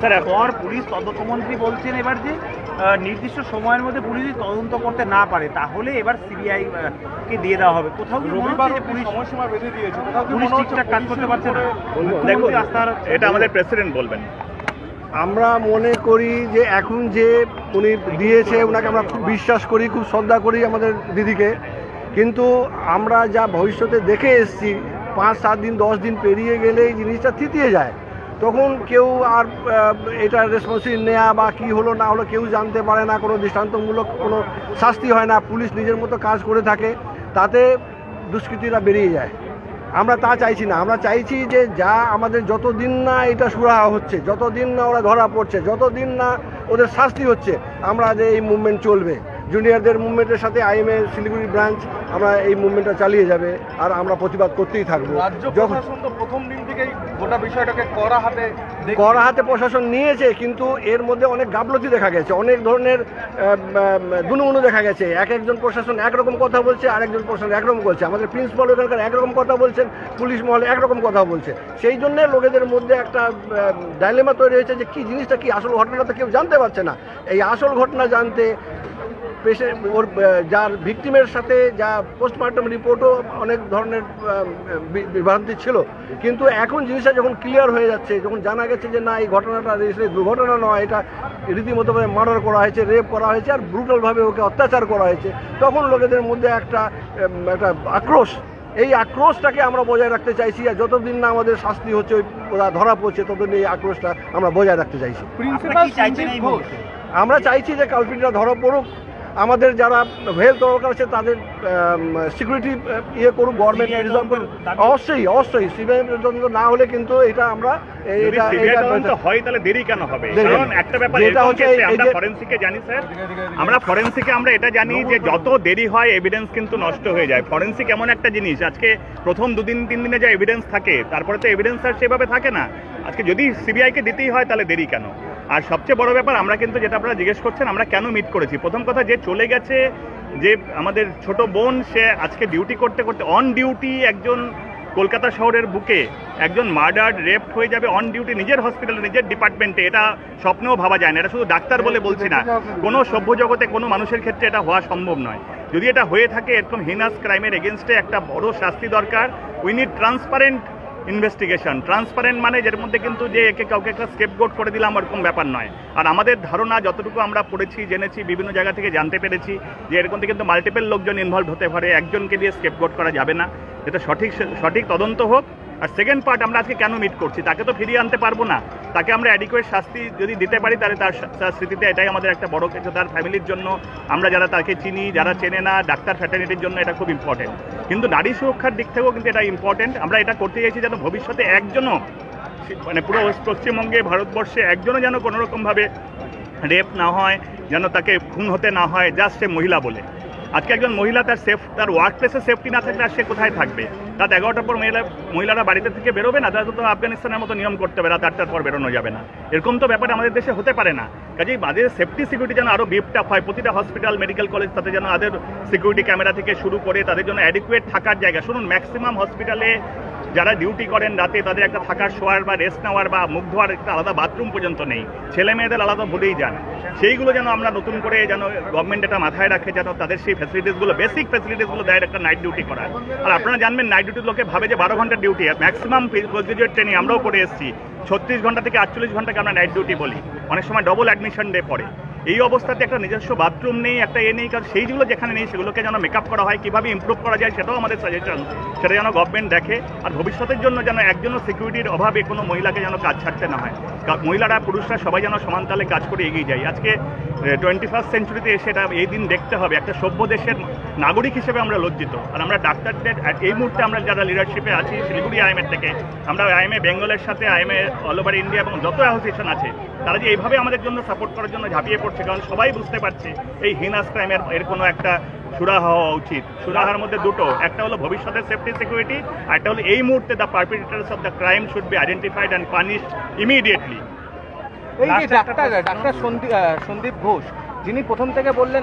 Sir এখন police তদন্তমন্ত্রী বলছেন এবার যে নির্দিষ্ট সময়ের মধ্যে পুলিশ তদন্ত করতে না পারে তাহলে এবার সিবিআই কে দিয়ে দেওয়া হবে? কোথাও কি পুলিশ সময়সীমা বেঁধে দিয়েছে? পুলিশ ঠিকঠাক কাজ করতে পারছে না? দেখুন এটা আমাদের প্রেসিডেন্ট বলবেন। আমরা মনে করি যে এখন যে উনি দিয়েছে ওনাকে আমরা খুব বিশ্বাস করি খুব শ্রদ্ধা করি আমাদের দিদিকে। কিন্তু আমরা যা ভবিষ্যতে দেখে এসছি পাঁচ সাত দিন দশ দিন পেরিয়ে গেলে এই জিনিসটা থিতিয়ে যায়। তখন কেউ আর এটা রেসপন্সিবিলিটি নেওয়া বা কি হলো না হলো কেউ জানতে পারে না কোনো দৃষ্টান্তমূলক কোনো শাস্তি হয় না পুলিশ নিজের মতো কাজ করে থাকে তাতে দুষ্কৃতীরা বেরিয়ে যায়। আমরা তা চাইছি না আমরা চাইছি যে যা আমাদের যতদিন না এটা সুরাহা হচ্ছে যতদিন না ওরা ধরা পড়ছে যতদিন না ওদের শাস্তি হচ্ছে আমরা যে এই মুভমেন্ট চলবে। জুনিয়রদের মুভমেন্টের সাথে আইএমএ শিলিগুড়ি ব্রাঞ্চ আমরা এই মুভমেন্টটা চালিয়ে যাবে আর আমরা প্রতিবাদ করতেই থাকব। যখন প্রথম দিন গোটা বিষয়টাকে কড়া হাতে। কড়া হাতে প্রশাসন নিয়েছে, কিন্তু এর মধ্যে অনেক গাফলতি দেখা গেছে, অনেক ধরনের দুনুমুনু দেখা গেছে। এক একজন প্রশাসন একরকম কথা বলছে, আরেকজন প্রশাসন একরকম বলছে আমাদের প্রিন্সিপাল ওখানকার একরকম কথা বলছেন, পুলিশ মহলে একরকম কথা বলছে। সেই জন্য লোকেদের মধ্যে একটা ডাইলেমা তৈরি হয়েছে যে কি জিনিসটা কি আসল ঘটনাটা কেউ জানতে পারছে না। এই আসল ঘটনা জানতে পেশে ওর যার ভিকটিমের সাথে যা পোস্টমর্টম রিপোর্টও অনেক ধরনের বিভ্রান্তি ছিল। কিন্তু এখন জিনিসটা যখন ক্লিয়ার হয়ে যাচ্ছে যখন জানা গেছে যে না এই ঘটনাটা আসলে দুর্ঘটনা নয় এটা রীতিমতো মার্ডার করা হয়েছে রেপ করা হয়েছে আর ব্রুটালভাবে ওকে অত্যাচার করা হয়েছে তখন লোকেদের মধ্যে একটা একটা আক্রোশ। এই আক্রোশটাকে আমরা বজায় রাখতে চাইছি আর যতদিন না আমাদের শাস্তি হচ্ছে ওই ওরা ধরা পড়ছে ততদিন এই আক্রোশটা আমরা বজায় রাখতে চাইছি? আমরা চাইছি যে কালপিটরা ধরা পড়ুক আমাদের যারা হেলথ দরকার আছে তাদের সিকিউরিটি ইয়ে করুক গভর্নমেন্ট রিজর্ভ করুক। অবশ্যই অবশ্যই সিবিআই না হলে কিন্তু এটা আমরা এটা এটা- হয় তাহলে দেরি কেন হবে? কারণ একটা ব্যাপার এরকম হচ্ছে আমরা ফরেন্সিকে জানি স্যার আমরা ফরেন্সিকে আমরা এটা জানি যে যত দেরি হয় এভিডেন্স কিন্তু নষ্ট হয়ে যায়। ফরেন্সিক এমন একটা জিনিস আজকে প্রথম দুদিন তিন দিনে যা এভিডেন্স থাকে তারপরে তো এভিডেন্স আর সেভাবে থাকে না। আজকে যদি সিবিআইকে দিতেই হয় তাহলে দেরি কেন? আর সবচেয়ে বড় ব্যাপার, আমরা কিন্তু যেটা আপনারা জিজ্ঞেস করছেন, আমরা কেন মিট করেছি? প্রথম কথা, যে চলে গেছে, যে আমাদের ছোট বোন, সে আজকে ডিউটি করতে করতে অন ডিউটি একজন কলকাতা শহরের বুকে একজন মার্ডার রেপ হয়ে যাবে অন ডিউটি নিজের হসপিটালে নিজের ডিপার্টমেন্টে এটা স্বপ্নেও ভাবা যায় না, এটা শুধু ডাক্তার বলে বলছি না। কোনো সভ্য জগতে কোনো মানুষের ক্ষেত্রে এটা হওয়া সম্ভব নয়। যদি এটা হয়ে থাকে, এরকম হিনাস ক্রাইমের এগেনস্টে একটা বড় শাস্তি দরকার। We need transparent investigation. Transparent মানে যের মধ্যে কিন্তু যে একে কাউকে একটা স্কেপগোট করে দিলাম এরকম ব্যাপার নয়। আর আমাদের ধারণা যতটুকু আমরা পড়েছি, জেনেছি, বিভিন্ন জায়গা থেকে জানতে পেরেছি, যে এরকম থেকে কিন্তু মাল্টিপল লোকজন ইনভলভ হতে পারে, একজনকে দিয়ে স্কেপ গোট করা যাবে না। এটা সঠিক সঠিক তদন্ত হোক আর সেকেন্ড পার্ট আমরা আজকে কেন মিট করছি? তাকে তো ফিরিয়ে আনতে পারব না। তাকে আমরা অ্যাডিকুয়েট শাস্তি যদি দিতে পারি, তাহলে তার স্মৃতিতে এটাই আমাদের একটা বড় কিছু। তার ফ্যামিলির জন্য আমরা যারা তাকে চিনি, যারা চেনে না, ডাক্তার ফ্যাটার্নিটির জন্য এটা খুব ইম্পর্টেন্ট কিন্তু নারী সুরক্ষার দিক থেকেও কিন্তু এটা ইম্পর্টেন্ট আমরা এটা করতে চাইছি যেন ভবিষ্যতে একজনও মানে পুরো পশ্চিমবঙ্গে, ভারতবর্ষে একজনও যেন কোনো রকমভাবে রেপ না হয়, যেন তাকে খুন হতে না হয় জাস্ট সে মহিলা বলে। আজকে একজন মহিলা তার সেফ তার ওয়ার্ক প্লেসে সেফটি না থাকলে আর সে কোথায় থাকবে? রাত এগারোটার পর মহিলা মহিলারা বাড়িতে থেকে বেরোবে না, তারা তো আফগানিস্তানের মতো নিয়ম করতে হবে, রাত আটটার পর বেরোনো যাবে না। এরকম তো ব্যাপার আমাদের দেশে হতে পারে না। কাজেই বাদের সেফটি সিকিউরিটি যেন আরও বিপটাপ হয়, প্রতিটা হসপিটাল মেডিকেল কলেজ তাতে যেন তাদের সিকিউরিটি ক্যামেরা থেকে শুরু করে তাদের জন্য অ্যাডিকুয়েট থাকার জায়গা। শুনুন ম্যাক্সিমাম হসপিটালে যারা ডিউটি করেন রাতে তাদের একটা থাকার শোয়ার বা রেস্ট নেওয়ার বা মুখ ধোয়ার একটা আলাদা বাথরুম পর্যন্ত নেই। ছেলে মেয়েদের আলাদা ভুলেই যান। সেইগুলো যেন আমরা নতুন করে যেন গভর্নমেন্ট এটা মাথায় রাখে, যেন তাদের সেই ফ্যাসিলিটিসগুলো বেসিক ফ্যাসিলিটিসগুলো দেয় একটা নাইট ডিউটি করার। আর আপনারা জানবেন নাইট ডিউটির লোকে ভাবে যে বারো ঘণ্টার ডিউটি ম্যাক্সিমাম গ্রাজুয়েট ট্রেনিং আমরাও করে এসেছি। ছত্রিশ ঘণ্টা থেকে আটচল্লিশ ঘন্টাকে আমরা নাইট ডিউটি বলি। অনেক সময় ডবল অ্যাডমিশন ডে পড়ে। এই অবস্থাতে একটা নিজস্ব বাথরুম নেই, একটা এ নেই, কারণ সেইগুলো যেখানে নেই সেগুলোকে যেন মেকআপ করা হয়, কীভাবে ইম্প্রুভ করা যায় সেটাও আমাদের সাজেশন সেটা যেন গভর্নমেন্ট দেখে, আর ভবিষ্যতের জন্য যেন একজনও সিকিউরিটির অভাবে কোনো মহিলাকে যেন কাজ ছাড়তে না হয়। মহিলারা, পুরুষরা সবাই যেন সমান সমানতালে কাজ করে এগিয়ে যায়। আজকে টোয়েন্টি ফার্স্ট সেঞ্চুরিতে এসে এটা এই দিন দেখতে হবে। একটা সভ্য দেশের নাগরিক হিসেবে আমরা লজ্জিত। আর আমরা ডাক্তারদের এই মুহূর্তে আমরা যারা লিডারশিপে আছি, শিলিগুড়ি আইএমএর থেকে, আমরা আইএমএ বেঙ্গলের সাথে আইএমএ অল ওভার ইন্ডিয়া এবং যত অ্যাসোসিয়েশন আছে, তারা যে এইভাবে আমাদের জন্য সাপোর্ট করার জন্য ঝাঁপিয়ে পড়ছে, কারণ সবাই বুঝতে পারছে এই হিনাস ক্রাইমের এর কোনো একটা সুরাহা হওয়া উচিত। সুরাহার মধ্যে দুটো, একটা হলো ভবিষ্যতের সেফটি সিকিউরিটি আর একটা হলো এই মুহূর্তে the perpetrators of the crime should be identified and punish immediately এই যে ডাক্তার ডাক্তার সন্দীপ ঘোষ যিনি প্রথম থেকে বললেন